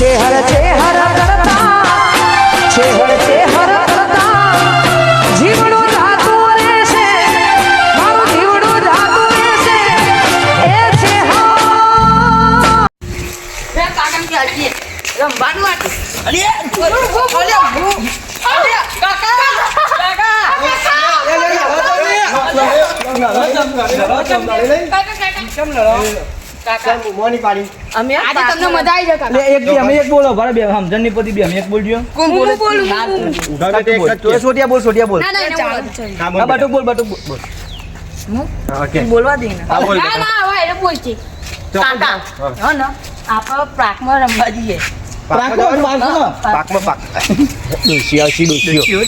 ચેહર ચેહર કરતા ચેહર ચેહર કરતા. જીવડું જાતું રહેશે મારું જીવડું જાતું રહેશે એ ચેહર કાકા કે હજી રમવાનું હતું અરે અરે ભૂ અરે કાકા કાકા. અમે આજે તમને મજા આવી જતા એટલે એક દી અમે એક બોલો ભલે બે સમજણની પતિ બે અમે એક બોલજો. કોણ બોલે? બોલું તો એ સોટિયા બોલ સોટિયા બોલ. ના ના ચાલો. હા બટુક બોલ બટુક બોલ. બોલ બોલવા દે ને. હા, બોલ. ના ના હવે એને કાકા હા ને આપણે પ્રાકમાં રમવા જઈએ. પાકમાં પાકમાં પાક. ડોસી આવશી ડોસીઓ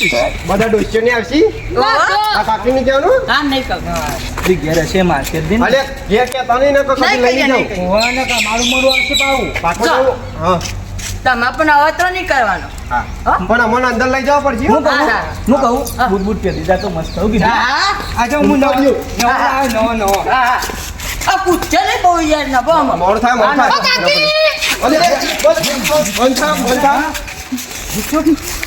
બધા ડોસીઓ ને આવશી આ કાકી ને કહેવાનું કામ નહીં કહું. ઘેર હશે માર્કેટ દિન અલે ઘેર કહેતા નહીં ને તો લઈ કહીએ, જાઉં નહીં કા મારું મોઢું આવશે પાવું પાકમાં જો. જાઉં? હા. તમારે પણ અવતરો નહીં કરવાનો. હા. હા? પણ અમને અંદર લઈ જવા પડશે હું. કહું? હા, હા. હું કહું? હા. બૂટ બૂટ પહેરી જા તો મસ્ત થયું કીધું આજે હું નવો નવો નવો નવો. હા હા. આ પૂછે નહીં બહુ યાર ના બહુ. મોડું થાય હા, થાય ના. અલે, બસ, બસ, બંધ થા, બંધ થા.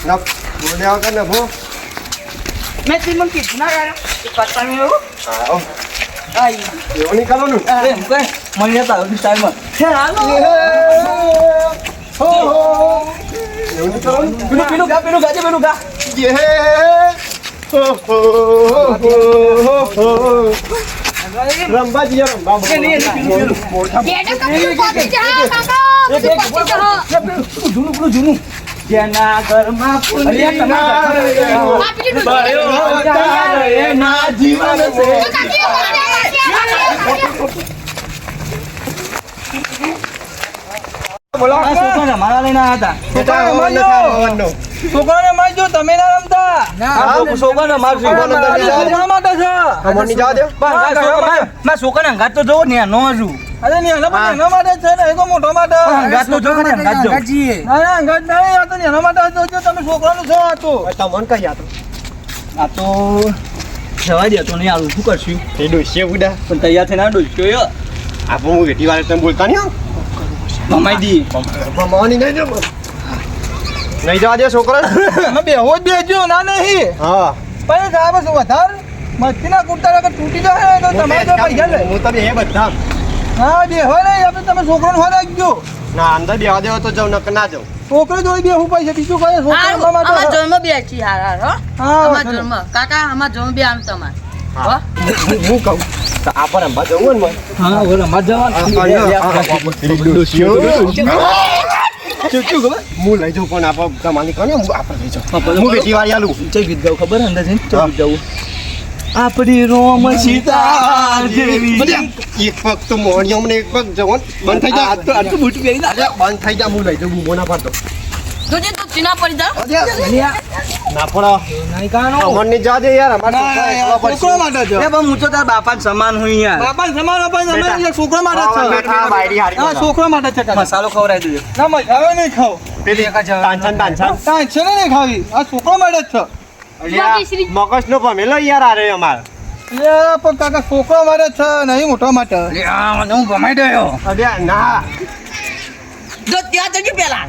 ના, બોલે આવતા ને ભો. મેં તમને કીધું ના યાર એ કરતા નહીં એવું હા. આઈ. એવું નહીં કરવાનું. એમ કઈ મને હતા આવડી ટાઈમમાં હે, હાલો. હો, હો. એવું નહીં કરવાનું. પેલું પેલું ગા પેલું ગાજે પેલું ગા યે. હો, હો, હો, હો, રમવા જઈએ, રમવા. એ નહીં, જૂનું એના જીવન છે કાકી, કાકી. આ છોકરાને મારા લઈને આવ્યા હતા બેટા, હવન ન થાય, હવન નો. છોકરાને મારજો તમે ના રમતા છોકરાને મારજો છોકરાને અંદર લઈ જાઓ. છોકરા માટે છે જવા દો. આ માર- છોકરાને તો જોવો ને નો હજુ અરે નેનો પણ એના માટે છે ને એ તો મોટો માટે અંગાત તો જો ખરી, અંગાત જો. ના ના અંગાત નહીં આ તો એના માટે હતો તમે છોકરાનું છો આ તો તમને આતો? આ તો જવા દે તો નહીં આવું શું કરશું એ ડોસીએ બુડા. પણ તૈયાર થઈને ડોસ્યો યો આપો હું વેટી વાળા તમે બોલતા નહીં? મમાઈ દી ભમાવાની નહીં જો. નહીં. જવા દે છોકરા. અમે બેહો જ બેજો ના નહીં. હા. પણ સાહેબ શું વધાર. મસ્તીના કુર્તા રાખે તૂટી જાય તો તમે તો પૈસા લે. હું તમે બે બધા. હા બેહો નહીં આપણે તમે છોકરાને હોય રાખજો. ના અંદર બેવા દેવો તો જાઉં નક ના જાઉં. છોકરો જોઈ બેહું પૈસા બીજું કઈ છોકરા માટે જોઈમાં બે છીએ, હાર, હો. હા અમાર જોઈમાં. કાકા અમાર જોઈમાં બે આમ તમારે. હો? હું- હું કહું. તો આ પર રમવા જવું ને હા હવે રમવા જવાનું હું લઈ જાઉં પણ આપણે તમારી કોને હું આપણે લઈ જાઉં. હું વેટી વાળી આલું. જય ગીત ગાવું ખબર? અંદર જઈને ચો ગીત ગાવું આપણી રોમ સીતા જેવી. એક પગ તો મોણિયો મને એક પગ જવો બંધ થઈ જા. આ તો બૂટ પહેરી ના બંધ થઈ જા હું લઈ જાઉં બૂમો ના પાડતો. જોજે તું ચીના પડી જા. ના પડો. નહીં કાનો. અમરની જા દે યાર અમારે છોકરા એકલા પડશે. છોકરા માટે છે. એ પણ હું તો બાપા સમાન હોય યાર. બાપા સમાન બાપા સમાન છોકરા માટે છે. હારી હા છોકરા માટે છે. મસાલો દેજો ના આવે નહીં ખાવ. પેલી તાંછન તાંછન કાંઈ છે ને નહીં ખાવી. આ છોકરો માટે જ છે. અલ્યા, મગજનો ભમેલો યાર આ રે અમાર એ પણ કાકા છોકરા માટે જ છે નહીં મોટા માટે. હું ભમાઈ ગયો. અલ્યા ના. જો ત્યાં જજે પેલા.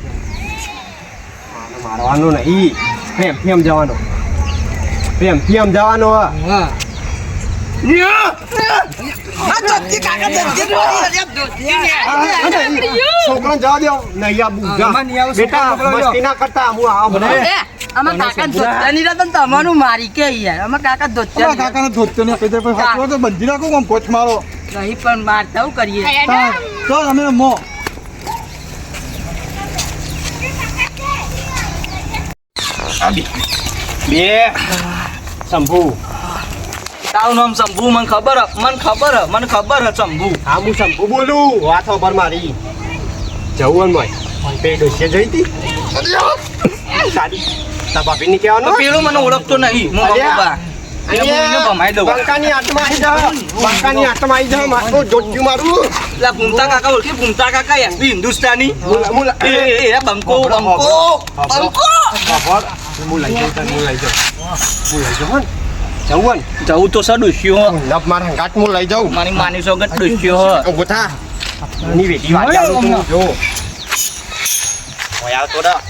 મારવાનો નહીં. પ્રેમથી આમ જવાનો. પ્રેમથી આમ જવાનો. હો. આ કાકા. જવા દો નહીં આ બુઢા. આમાં નહીં આવે, બેટા મસ્તી ના કરતા હું આવો. બધો એ, અમાર કાકા ધોતિયાની રાત તમારું મારી કે યાર. અમાર કાકા અમારા કાકાને ધોતો ને પછી હાથમાં તો બંધી રાખો આમ પોચ મારો. નહીં પણ મારતા હું કરીએ. તો અમે મો. બે. શંભુ. તારું નામ શંભુ મને ખબર મને ખબર મને ખબર હ શંભુ. હા હું શંભુ બોલું. વાત પર મારી. જવું જઈ હતી સારી. ભાભી ની કહેવાનું? પેલું મને ઓળખતો નહીં. હું દઉં. બંકાની આટમાં આવી જા. બંકાની આટમાં આવી જા. મારું જોડ્યું મારું. પેલા ભૂમતા કાકા ઓળખી? ભૂમતા કાકા એસપી હિન્દુસ્તાની. એ એ એ બંકો બંકો. બંકો. હું લઈ જાઉં તને હું લઈ જાઉં હું લઈ જાઉં ને. જવું ને જવું તો સર ડોસ્યો નપ મારા હંગાત હું લઈ જાઉં મારી માની સોગત ડોસ્યો હ ઊભો થા ની વેટી આલું તું જો ઓય આવતો રા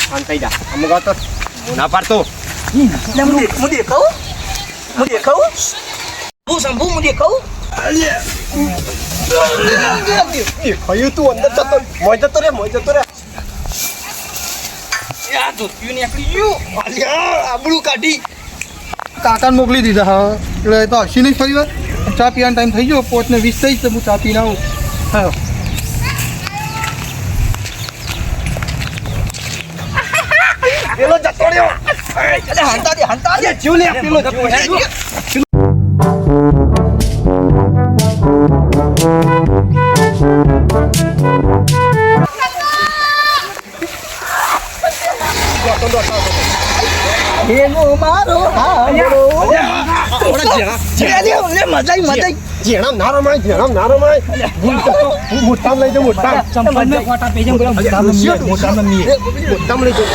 શાંત થઈ જા અમુક આવતો હું ના પાડતો હું દેખ- હું દેખાઉં? હું દેખાઉં? શંભુ, શંભુ, હું દેખાઉં? ખયું તું અંદર જતો મોય જતો રે મોય જતો રે આ ધોતિયું નીકળી ગયું. અલ્યા આબડું કાઢી. કાકાને મોકલી દીધા હા. એટલે એ તો હસી નહીં ફરી વાર. ચા પીવાનો ટાઈમ થઈ ગયો પોતને વીસ થઈ તો હું ચા પીને આવું. હા પેલો જતો રહ્યો. હંતા દે, હંતા દે. જીવ લે પેલો જીવ. લે, લે, લે, મજા આઈ, મજા આઈ. જેણા ના રમાય જેણા ના રમાય હું તો હું મોટામાં લઈ જાઉં મોટામાં મોટામાં લઈ શંભુ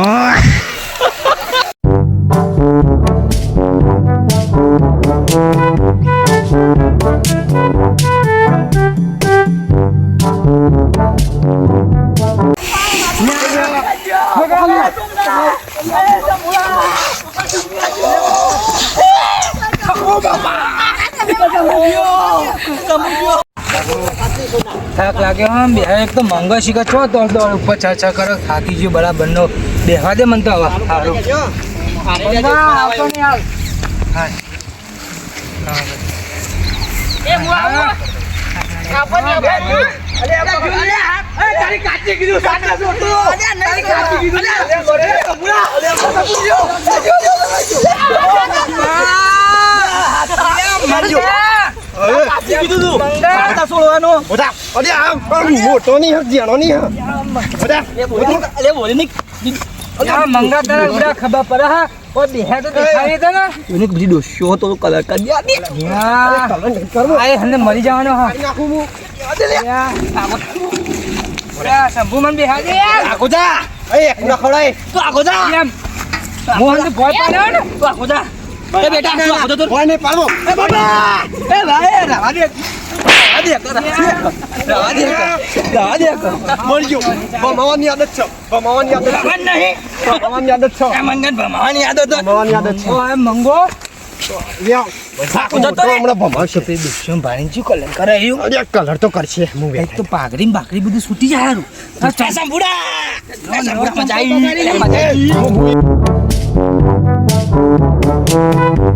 લાગે આમ બે એક તો મંગો શીખા છો તો દોડ ઉપર છ છ કરો થાકી ગયું બરાબર નો બેહવા દે મને તો હવે સારું મોટા અલ્યા આમ આમ મોટો નહીં હક જેણો નહીં હક મોટા આ મંગા તારા ઉડા ખબર પડે હા. ઓ બેહા તો દેખાડી દે ને એને બધી ડોસ્યો તો કલર કરી દે. આ એ હને મરી જવાનો હા. નાખું હું. શંભુ મને બેહા દે આખો જા. એ એક ના ખવડાય. તું આગો જા. મોહન તો ભોય પાડ્યો ને તું આગો જા. એ બેટા આગો જા તું? કોઈ નહીં પાડો. એ બાબા! એ ભાઈ રાવા દે રાવા દે રાવા દે રાવા દે મળી ગયો ભમાવાની આદત છે. ભમાવાની આદત છે. મન નહીં. ભમાવાની આદત છે. એ મંગન ભમાવાની આદત ભમાવાની આદત છે. ઓ એમ મંગો. કલર તો કરશે. તો પાઘડી બાકડી બધું છૂટી જાય હારું એ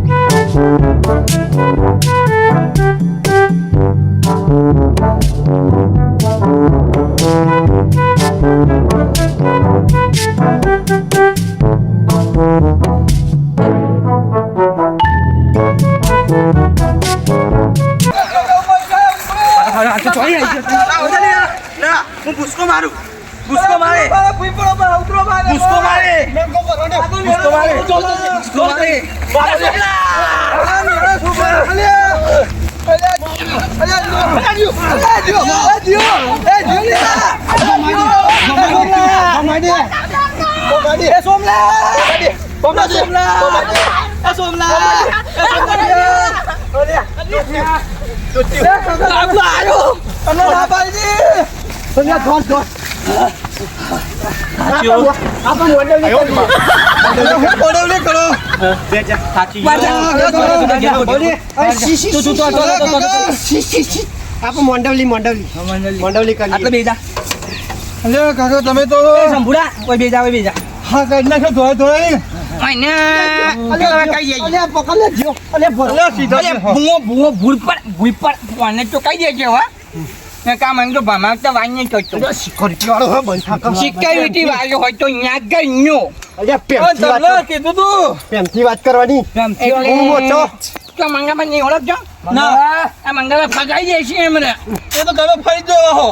આપણે મોંડવલી મોંડવલી મોંડવલી આટલે કરી બેજા અલ્યા કાકા તમે તો સંભુડા કોઈ બેજા કોઈ બેજા. હા કઈ નાખ્યો ધોય ધોળા અલ્યા પકડ લે જીઓ અલ્યા ભર અલ્યા સીધો અરે ભૂવો ભૂવો ભૂલ પર ભૂલ પર કોને તો કઈ દેજે હો. ને કામ એમ તો ભમાવતા વાંચી કરતો સિક્યોરિટી વાળો હે બંધા કર વાળો હોય તો ન્યા ગઈ ન્યો. અલ્યા વાત કીધું તું. પ્રેમથી વાત કરવાની? પ્રેમથી હું મોટો તો મંગામાં નહીં ઓળખજો. ના. આ મંગામાં ફગાઈ જાય છે એમને. એ તો તમે ફરી જો હો.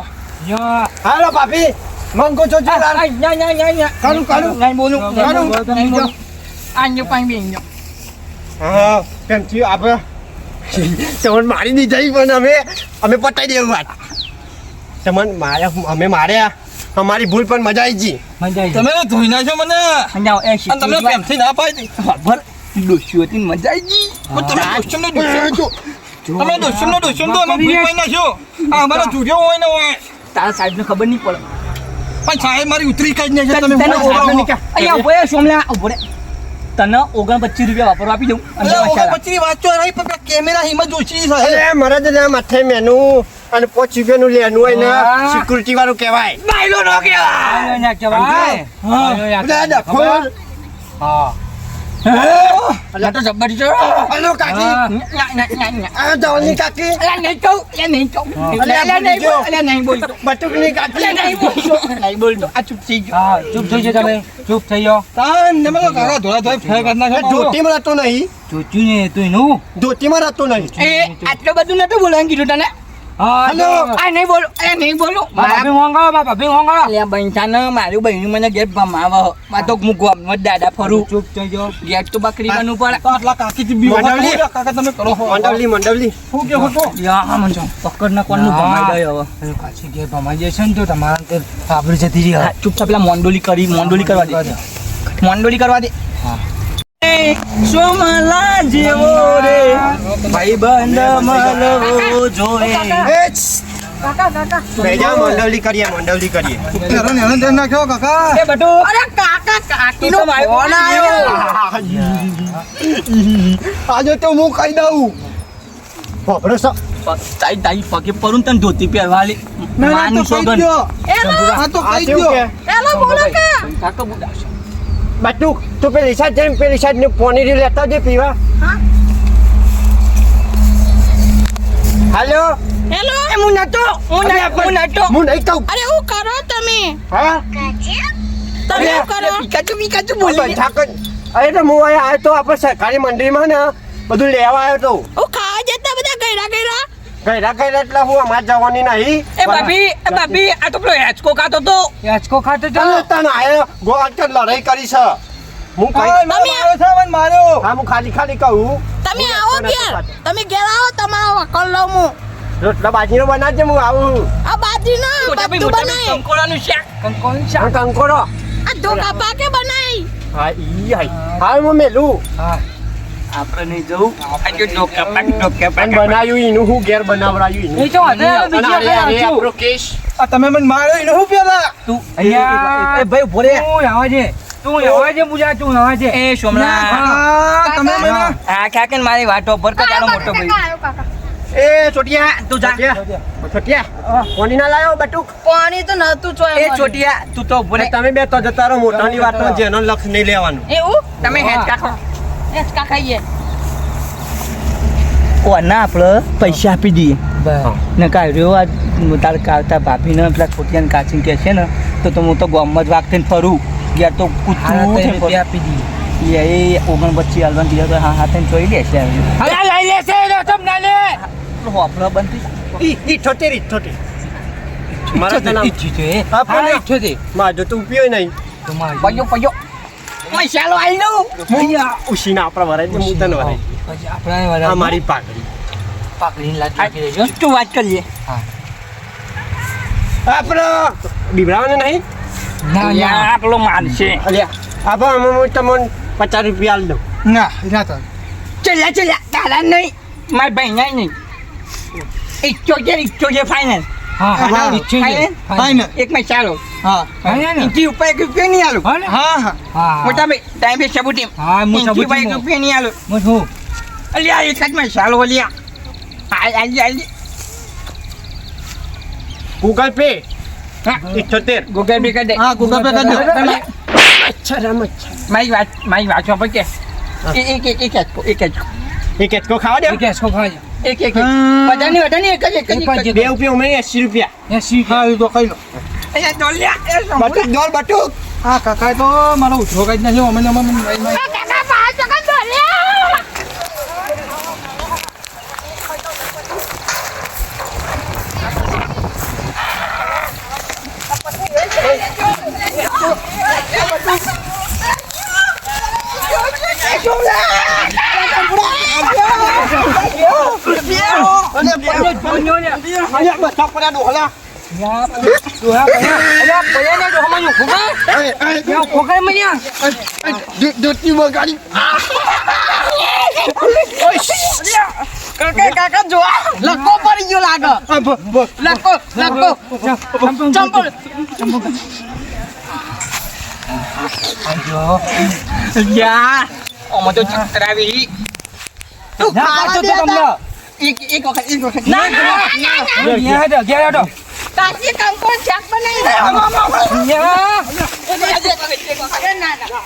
હાલો ભાભી. મંગો છો ના ના ના ના કાનું કાનું નહીં બોલું. કાનું નહીં બોલું, નહીં બોલું આ ન્યો પાણી બેન હા પ્રેમથી આપણે તમને મારી જઈ પણ અમે અમે પટાઈ દેવું વાત. તમને માર્યા અમે માર્યા અમારી ભૂલ પણ મજા આવી ગઈ. મજા આવી તમે ધોઈ નાખ્યો મને. સમજાવો એ અને તમે સિક્યોરિટી પ્રેમથી ના પાડી ખબર ડોશી હતી મજા આવી ગઈ. પણ તમે દોસ્તનો દોસ્ત તમે દોસ્તનો દોસ્ત તો અમે ભૂલ પાડી નાખ્યો. આ અમારો જુઠ્યો હોય ને હોય. તારા સાહેબને ખબર નહીં પડે. પણ સાહેબ મારી ઉતરી કાઢી નાખી તમે. અહીંયા ઊભો સોમલા, ઊભો રહે. તને ઓગણપચીસ રૂપિયા વાપરવા આપી દઉં. ઓગણપચીની વાત તો પણ કેમેરા હિંમત ઓછી સાહેબ અરે મારા દાદા માથે મેનું અને પાંચ રૂપિયાનું લેનું હોય ને સિક્યુરિટી વાળું કહેવાય. બાયલો નો કહેવાય. હા. દાદા હા. અલા તો જબ્બર છે. હલો કાકી હા. ના, ના, ના, ના. આ જવલની કાકી અલા, નહીં કહું, અલા, નહીં કહું. અલા, અલા, નહીં બોલ, અલા, નહીં બોલતો. બટુકની અલા, કાકી નહીં બોલતો. નહીં બોલતો. આ ચૂપ થઈ ગયો. હા ચૂપ થઈ જાઓ તમે ચૂપ થઈ જાઓ તાન ને મેં તો કાકા ધોળા ધોળા ફેર કરી નાખ્યો મારો. ધોતીમાં રહેતો નહીં ચોચ્યું ને તું એનું ધોતીમાં રહેતો નહીં એ આટલું બધું નતું બોલવાનું કીધું તને નહીં બોલો અલા, નહીં બોલો. મારા ભાભી હોંગાળો, મારા ભાભી હોંગાળો. અલ્યા બનશાને મારું બહેનું મને ઘેર ભમાવે માં તો હું ગામમાં જ દાદા ફરું. ચૂપ થઈ જાઓ. ગેટ તો બકરી બનવું પડે. આટલા કાકીથી બીવો મંડળી. કાકા કાકા તમે કરો. મંડવલી મંડવલી શું કે તો યા મંજો પકડ ના કોણનું ભમાઈ ગયો હવે. કાચી ઘેર ભમાઈ જશે ને તો તમારા તે આબરૂ જતી રહી હા, ચૂપચાપ પેલા મોંડોલી કરી મોંડોલી કરવા દે. મોંડોલી કરવા દે. હા. સોમલા જેવો રે ભાઈબંધ મળવો જોઈએ. બેજા મંડવલી કરીએ મંડવલી કરીએ હેરાન હેરાન નાખ્યો કાકા એ બટુ. અરે કાકા કાકીનો ફોન આવ્યો. આજે તો હું કહી દઉં. બાપરે સા. તાઈ તાઈ પગે પરું તને ધોતી પહેરવાલી. માનું સોગન તો કે? કાકા. બુડાશે બટુક તું પેલી સાઈડ જઈને પેલી સાઈડ ને પોની લેતા જે પીવા. હાલો? હેલો? હું નતો હું હું નતો. હું નહીં કહું. અરે હું કરો તમે? હા? તમે કરો? પિકાચુ પિકાચુ બોલ બોલી અરે તો હું આવ્યો તો આપણે સરકારી મંડળીમાં ને બધું લેવા આવ્યો તો. હું ખાવા જતા બધા ગયરા ગયરા? ગયરા ગયરા એટલે હું અમારે જવાની નહીં. એ બાબી એ બાબી આ તો પેલો હેચકો ખાતો તો. હેચકો ખાતો ચાલો તને આયો ગોળ તો લડાઈ કરી છે. હું કઈ હા, માર્યો છે મને માર્યો. હા હું ખાલી ખાલી કહું. તમે આવો ઘેર. તમે ઘેર આવો તમારો વકલ લઉં હું. રોટલા બાજીનો બનાવજે હું આવું. આ બાજરીનો બધું બનાય. કંકોડાનું શાક. કંકોડો. આ ધોકા પાકે બનાય. હા ઈ હાય હાલ હું મેલું. હા. આપણે નહીં જવું. આજે ડોકા પાક ડોકા પાક બનાવ્યું એનું હું ઘેર બનાવરાયું એનું. જો અરે અને બીજી આપણો કેસ. આ તમે મને માર્યો એને હું પેલા? તું અહીંયા એ ભાઈ ઊભો હું તું આવા છે. તું આવા છે પૂજા તું આવા છે. એ સોમલા તમે મને હા. આ કાકે મારી વાતો પર કટાનો મોટો ભાઈ. એ છોટિયા તું જા. છોટિયા પાણી ના લાયો બટુક? પાણી તો નતું ચોય એ ચોટિયા તું તો ઊભો તમે બે તો જતા રહો મોટાની વાતનો જેનો લક્ષ નહીં લેવાનું. એવું? તમે હેડ કાખો એ કા ખાઈએ કોના આપણે પૈસા આપી દઈએ. ને કાઢ્યો આ તાર કાઢતા ભાભીને પેલા છોટિયાને કાચીને કહે છે ને તો તો હું તો ગામમાં જ વાગતે ફરું યાર તો કૂતરું આપી દઈએ. એ ઓગણપચી હાલવાનું કીધું તો હા હા થઈને જોઈ લેશે લઈ લેશે લે ઠોતેર મારા તને છે. હા, પણ હા, ના. ઈચ્છો છે. માં જો તું નહીં પૈયો મારી. પયો પયો મસાલો આઈ નો હું ઉશીના આપણા વરાય છે હું તને વરાય પછી આપણા વરાય મારી પાકડી પાકડીને લાજ નાખી દેજો. તું વાત કરીએ. આપણો બીવડાવવાનો નહીં? ના ના. યા માલ છે. આપો અમે હું તમને પચાસ રૂપિયા આલ દઉં. ના ના તો. ચલ્યા ચલ્યા. તારા નહીં. મારા ભાઈ નહીં. ઇચ્છોતેર ઇચ્છોતેર ફાઇનલ હા ફાઇનલ હા ફાઇનલ? ફાઈન એક મેં ચાલો. હા. હા ઉપર એક રૂપિયા નહીં આલો. હા હા મોટા ભાઈ ટાઈમ પે સબૂતી હા હું ઇંચી ઉપર એક સબૂત નહીં આલું. હું અલ્યા એક જ માં ચાલો અલ્યા. હાલ હાલ ગૂગલ પે હા. ગૂગલ પે કરી દે. હા ગૂગલ પે કરી દો. તમે મારી વાત મારી વાત સાંભળ કે. એક એક એક એક હેચકો એ ખાવા દે. એક એક એક. બધાની બધાની એક જ એક જ બે રૂપિયા ઉમેરી એસી રૂપિયા. એસી હા તો ખાઈ લો. બટુક દોર બટુક હા કાકા તો મારો ઉઠો કાઢી નાખ્યો અમે અમે અમે- તું ખાવા દે તા. એક એક વખત એક વખત. ના ના ના ગયા હેડો ગયા હેડો કાકી શાક બનાવી દે યા ના ના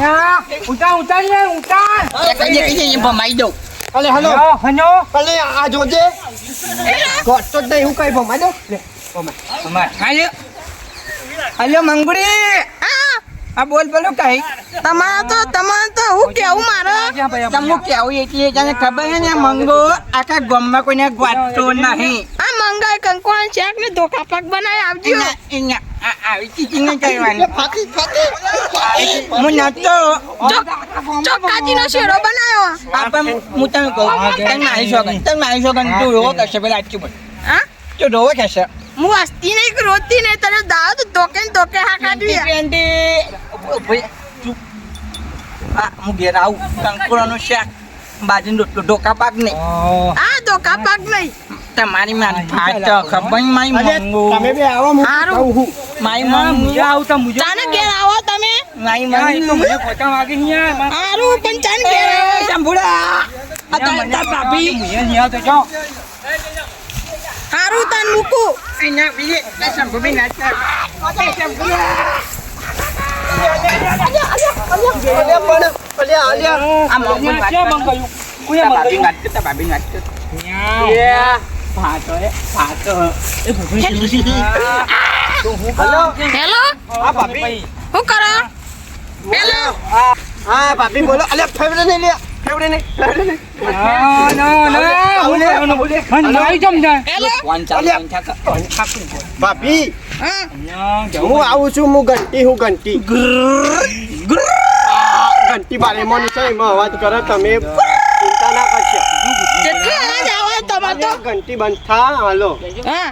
યા ઉતાર ઉતાર લે ઉતાર. એક જ ભમાઈ દઉં અલે હલો. હનો અલે આ જોજે. ગોટ તો નહીં હું કઈ ભમાઈ દો લે. અમાર હાલ્યો. હાલ્યો મંગુડી. આ બોલ બોલો કઈ. તમારે તો તમારે તો હું કેવું મારે? તમુ કેવું? એટલે તને ખબર છે ને મંગો આખા ગામમાં કોઈને ગવાતો નહીં. મંગાઈ કંકોણ શાક ને ધોકા પાક બનાવી આવજો. આવી ચીચી નહીં કરવાની. ફાટી ફાટી હું નતો. ચોક્કાજીનો શેરો બનાવ્યો આપણ હું તને કહું તને મારી શોગન તને મારી શોગન તું રોવો કહેશે પેલા આટલું બોલ હા? તું રોવો હું હસતી નહીં રોતી નહીં તને દાવ તો ધોકે ને ધોકે હા કાઢવી આ. હું ઘેર આવું. કંકુરાનું શાક. બાજરીનો રોટલો ઢોકા પાક નહીં આ કાપાક નહીં. તમારી મારી ફાટ ખબર નહીં મારી અલે તમે બે આવો હું. કહું મારી આવ તો મુજબ ચાને ઘેર આવો તમે. મારી એ તો મંગો મને પોતા વાગી નહીં યાર. હારું પણ ચાને ઘેર આવો. આ તાર તાર ભાભી. મુજે નહીં આવતો જો હારું તને મૂકું. એના બીજે આ શંભુબી નાચતા એ શંભુડા અલે પણ અલે અલ્યા. આ મંગો વાત ક્યાં કર. મંગાયું? તાર કુયા ભાભી વાત કર, તાર ભાભી વાત કર. યા ફાટો એ ફાટો એ હલો હેલો આ ભાભી શું કરો હેલો હા ભાભી બોલો અલે ફેવડે નહીં લે ફેવડે નહીં ફેવડે નહીં ના ના ના બોલે બોલે નહીં સમજાય હેલો ફોન ચાલુ ફોન ચાલુ. ભાભી હું આવું છું હું ઘંટી હું ઘંટી ઘંટી બારે મને છે એમાં અવાજ કરો તમે ચિંતા ના કરશો કેટલો અવાજ આવે તમારે તો ઘંટી બંધ થા હાલો હા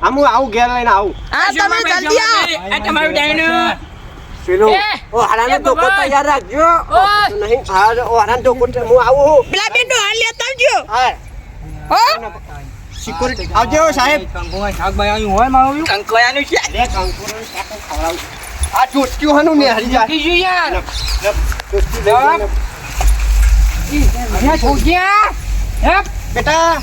હા હું આવું ઘેર લઈને આવું આ તમે જલ્દી આવો આ તમારું ડાયનું. પેલું ઓ હારાનો ટોકો તૈયાર રાખજો નહીં હા ઓ હારાનો ટોકો હું આવું પેલા બેન હાલ લેતા આવજો હા ઓ સિક્યુરિટી આવજો સાહેબ કંકુમાં શાકભાઈ આવ્યું હોય મારું કંકોયાનું છે. લે કંકુરનું શાક ખવડાવું આ ચોટક્યું હનું ને હરી જાય કીજું યાર ચોટકી લઈ બેટા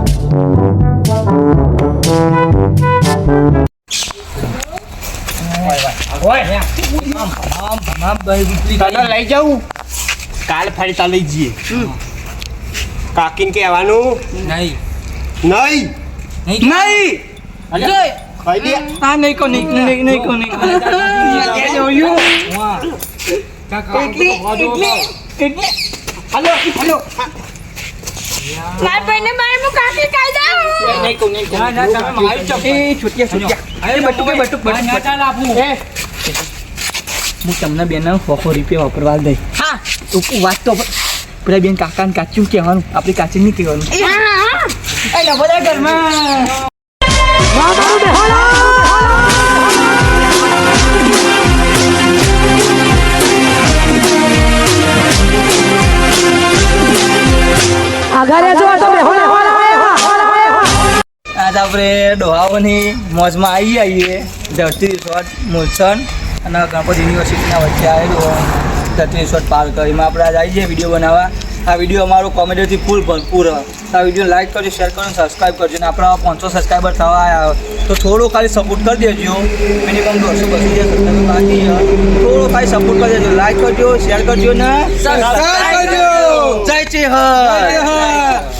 તને લઈ જાઉં? કાલ ફરી તા લઈ જઈએ. કાકીને કહેવાનું? નહીં. નહીં? નહીં. જોઈ. ખાઈ દે. આ નહીં કો, નહીં, નહીં, નહીં કો, નહીં કો. એ જોયું? એટલી, એટલી, એટલી. હાલો હાલો. મારા ભાઈને મારે હું કાકી કાઈ જાઉં નહીં કો, નહીં કો. ના, ના, તમે મારી ચપ્પલ. એ છૂટ્યા, છૂટ્યા. એ બટુક, એ બટુક, બટુક. હું તમને બેન ખોખો રૂપિયા વાપરવા દઈ હા. તો વાત તો પેલા બેન કાકા ને કાચું કહેવાનું આપણે કાચી નહીં કહેવાનું. એટલે બધા ઘરમાં. આજ આપણે ડોહાઓની મોજમાં આવી આવીએ ધરતી રિસોર્ટ મુલસણ અને ગણપત યુનિવર્સિટીના વચ્ચે આવેલું રિસોર્ટ પાર્ક એમાં આપણે આજે આવી જઈએ વીડિયો બનાવવા. આ વીડિયો અમારો કોમેડીથી ફૂલ ભરપૂર આ વીડિયો લાઈક કરજો શેર કરજો સબસ્ક્રાઈબ કરજો. અને આપણા પાંચસો સબસ્ક્રાઈબર થવા આવ્યા હોય તો થોડો ખાલી સપોર્ટ કરી દેજો. મિનિમમ દોઢસો બસો જે સબસ્ક્રાઈબર બાકી થોડો ખાલી સપોર્ટ કરી દેજો. લાઈક કરજો શેર કરજો ને સબસ્ક્રાઈબ કરજો. જય જય ચેહર.